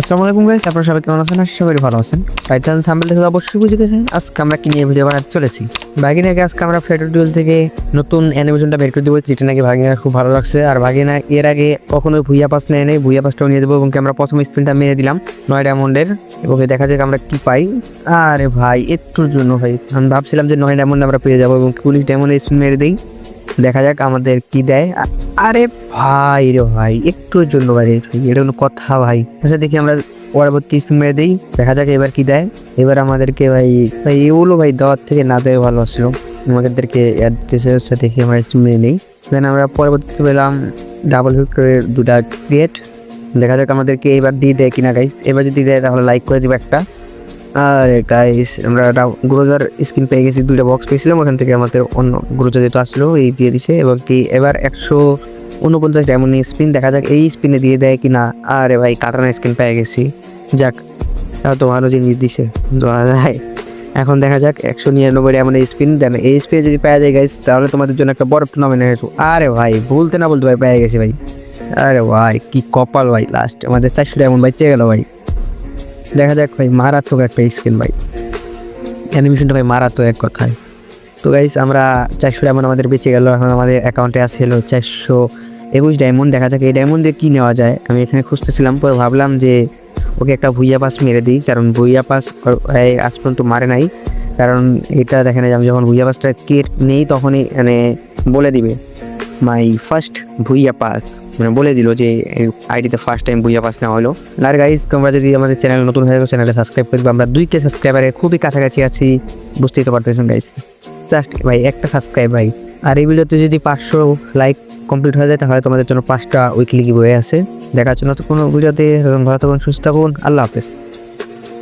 আসসালামু আলাইকুম গাইস আপনারা সবাই কেমন আছেন? আশা করি ভালো আছেন। টাইটেল থাম্বেল দেখে অবশ্যই বুঝে গেছেন, আজকে আমরা কি নিয়ে ভিডিও বানাতে চলেছি। ভাগিনাকে আজকে আমরা ফেডার ডুয়েল থেকে নতুন অ্যানিমেশনটা বের করে দেবো, যেটা নাকি ভাগিনার খুব ভালো লাগছে। আর ভাগিনা এর আগে কখনো ভুইয়া পাস নেয় নেই, ভুইয়া পাসটাও নিয়ে দেবো, এবং আমরা প্রথম স্পিনটা মেরে দিলাম নয় ডায়মন্ডের এবং দেখা যাক আমরা কি পাই। আরে ভাই, একটুর জন্য ভাই, আমি ভাবছিলাম যে নয় ডায়মন্ড আমরা পেয়ে যাব, এবং পুলিশ ডায়মন্ডে স্পিন মেরে দিই। দেখা যাক আমাদের কি দেয়। আরে ভাই রে ভাই, একটুর জন্য ভাই, এটা কোনো কথা ভাই। আচ্ছা দেখি আমরা পরবর্তী মেরে দিই, দেখা যাক এবার কি দেয়। এবার আমাদেরকে ভাই ভাই এগুলো ভাই দেওয়ার থেকে না দেওয়া ভালো আসলো। আমাদেরকে সেটা দেখি আমরা মেরে নিই। দেন আমরা পরবর্তীতে পেলাম ডাবল ভিক্টরের দুটা ক্রিয়েট দেখা যাক আমাদেরকে এবার দিয়ে দেয় কিনা গাইস এবার যদি দেয় তাহলে লাইক করে দিব একটা। আরে গাইস আমরা গ্রোজার স্কিন পেয়ে গেছি, দুইটা বক্স পেয়েছিলাম, ওখান থেকে আমাদের অন্য গ্রোজার যেটা আসলো, এই দিয়ে দিছে, এবং কি এবার একশো উনপঞ্চাশ ডায়মন্ড স্পিন দেখা যাক, এই স্পিনে দিয়ে দেয় কি না আরে ভাই কাটানা স্কিন পেয়ে গেছি। যাক তাও তো ভালো জিনিস দিছে যায়। এখন দেখা যাক, একশো নিরানব্বই ডায়মন্ড স্পিন দেন এই স্পিনে যদি পাওয়া যায় গাইস তাহলে তোমাদের জন্য একটা বড় টুর্নামেন্ট হয়েছে আরে ভাই, বলতে না বলতে ভাই, পেয়ে গেছি ভাই। আরে ভাই, কি কপাল ভাই লাস্ট আমাদের চারশো ডায়মন্ড ভাই চেয়ে গেল ভাই। দেখা যাক ভাই, মারাত্মক একটা স্কিন ভাই। অ্যানিমেশনটা ভাই মারাত্মক এক কথায়। তো গাইস আমরা চারশো ডায়মন্ড আমাদের বেঁচে গেল। এখন আমাদের অ্যাকাউন্টে আছে হলো চারশো একুশ ডায়মন্ড দেখা যাক এই ডায়মন্ড দিয়ে কী নেওয়া যায়। আমি এখানে খুঁজতেছিলাম, পরে ভাবলাম যে ওকে একটা ভুইয়া পাস মেরে দিই। কারণ ভুইয়া পাস আজ পর্যন্ত মারে নাই। কারণ এটা দেখেন আমি যখন ভুইয়া পাসটা কেট নেই তখনই মানে বলে দিবে। মাই ফার্স্ট ভুইয়া পাস। মানে বলে দিল যে আইডিতে ফার্স্ট টাইম ভুইয়া পাস নেওয়া হলো। আর গাইজ তোমরা যদি আমাদের চ্যানেল নতুন হয়ে চ্যানেলে সাবস্ক্রাইব করবে আমরা দুই কে সাবস্ক্রাইবারের খুবই কাছাকাছি আছি, বুঝতেই তো পারতেছেন গাইজ জাস্ট ভাই, একটা সাবস্ক্রাইব ভাই। আর এই ভিডিওতে যদি পাঁচশো লাইক কমপ্লিট হয়ে যায়, তাহলে তোমাদের জন্য পাঁচটা উইকলি বয়ে আছে। দেখার জন্য তো কোনো ভিডিওতে, ভালো থাকুন, সুস্থ থাকুন। আল্লাহ হাফেজ।